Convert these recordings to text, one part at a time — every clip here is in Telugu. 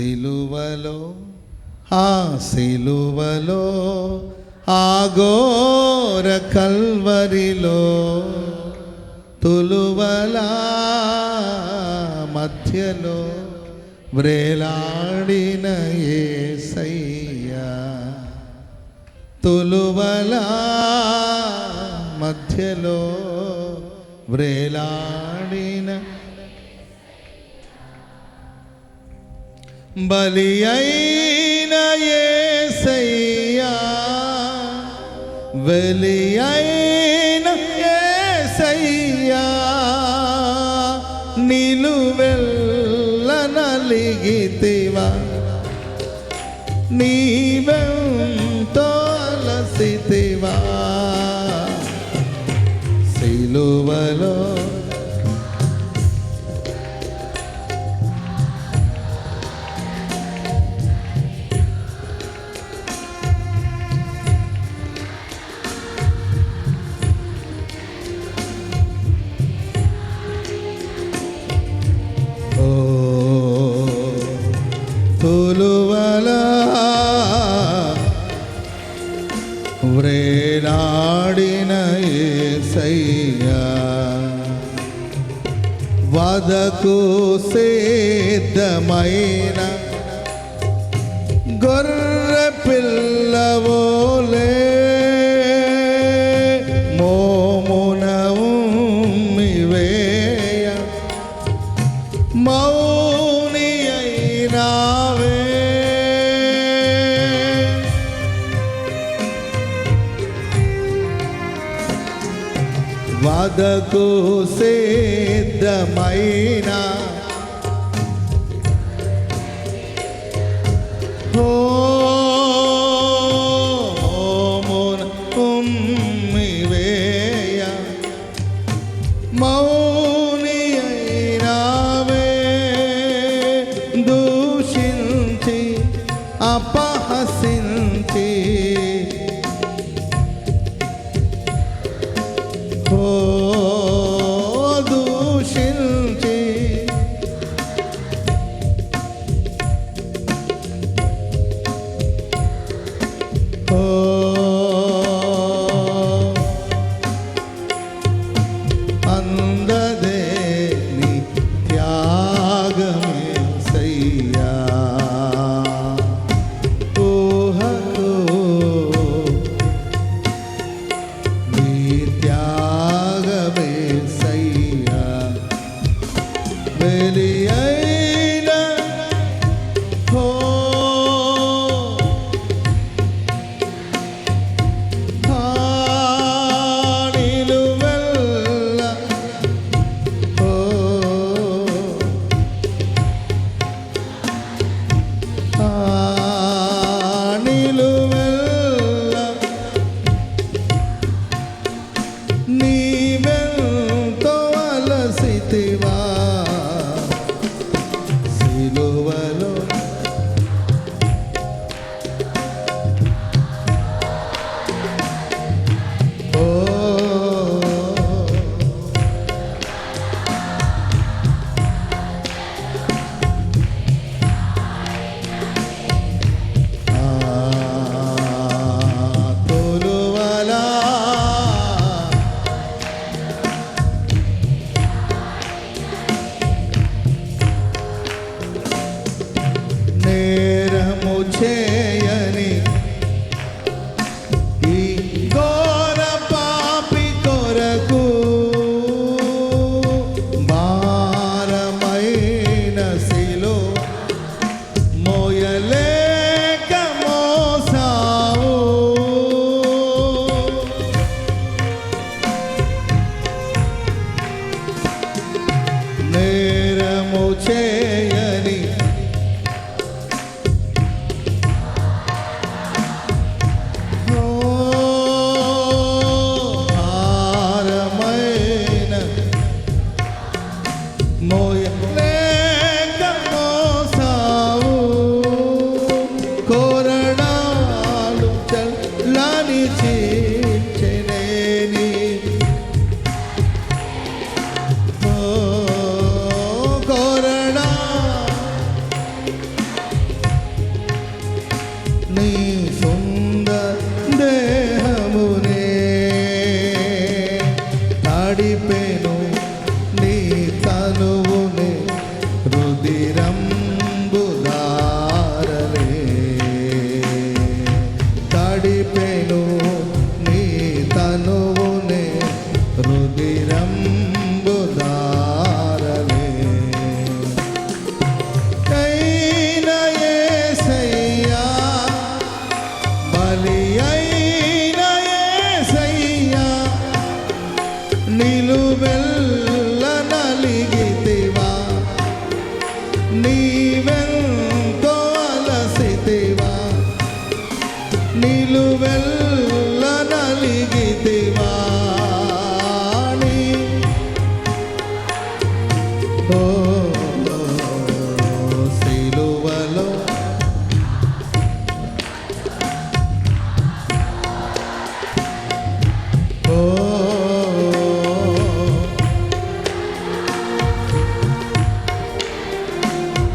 సిలువలో ఆ సిలువలో ఆగోర కల్వరిలో తులువలా మధ్యలో వ్రేలాడిన ఏసయ్యా. తులువలా మధ్యలో వ్రేలాడిన బలి అయిన ఏసయ్యా వెలి అయిన ఏసయ్యా నిలువెల్ల నలిగితివా నీవెంతో బాధకు సిద్ధమైన గొర్రె పిల్లవోలే. వదకు సిద్ధమైన హో Hallelujah. Felipe.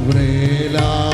sobre la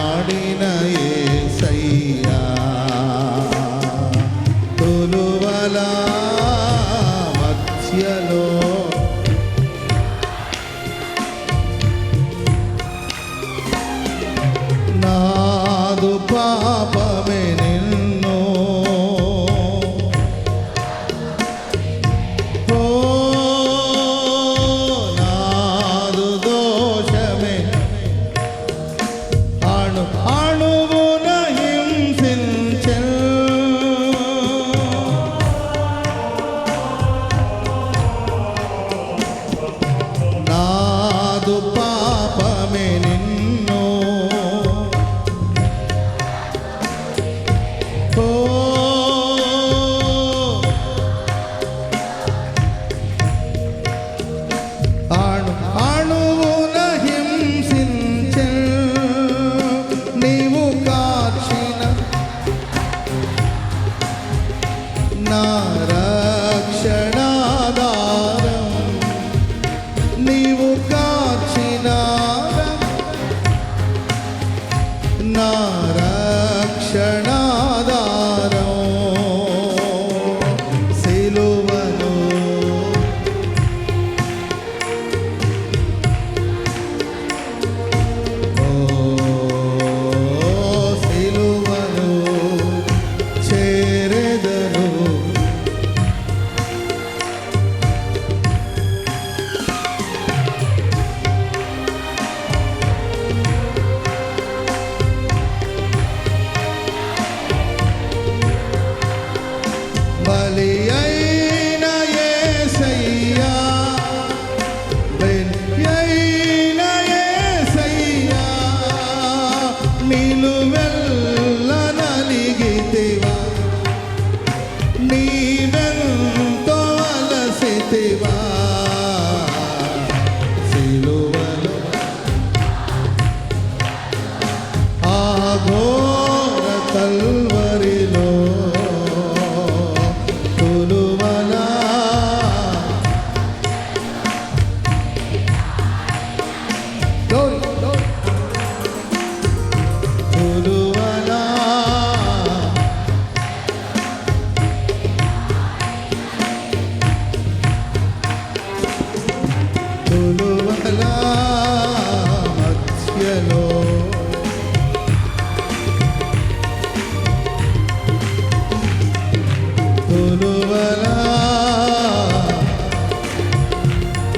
పాపమే నిన్ను. ఆణు అణువున హింసించ నీవు కాచిన నా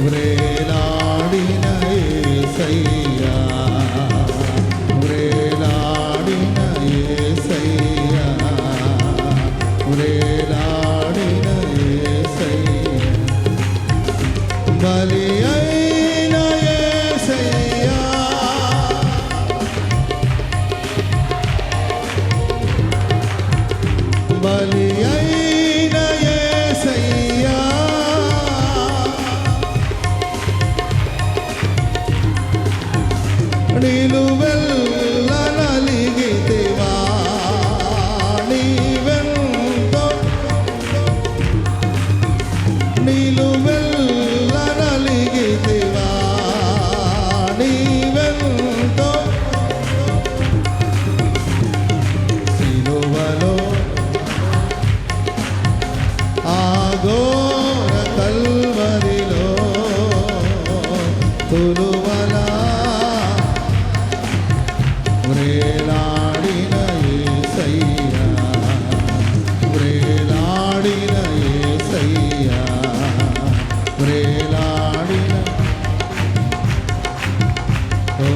వ్రేలాడిన ఏసయ్యా వ్రేలాడిన ఏసయ్యా వ్రేలాడిన ఏసయ్యా బలి అయిన ఏసయ్యా బలి అయిన వ్రేలాడిన యేసయ్యా వ్రేలాడిన యేసయ్యా వ్రేలాడిన ఓ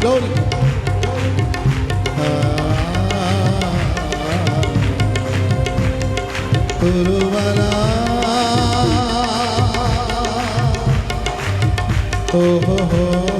Glory. Oh, oh, oh.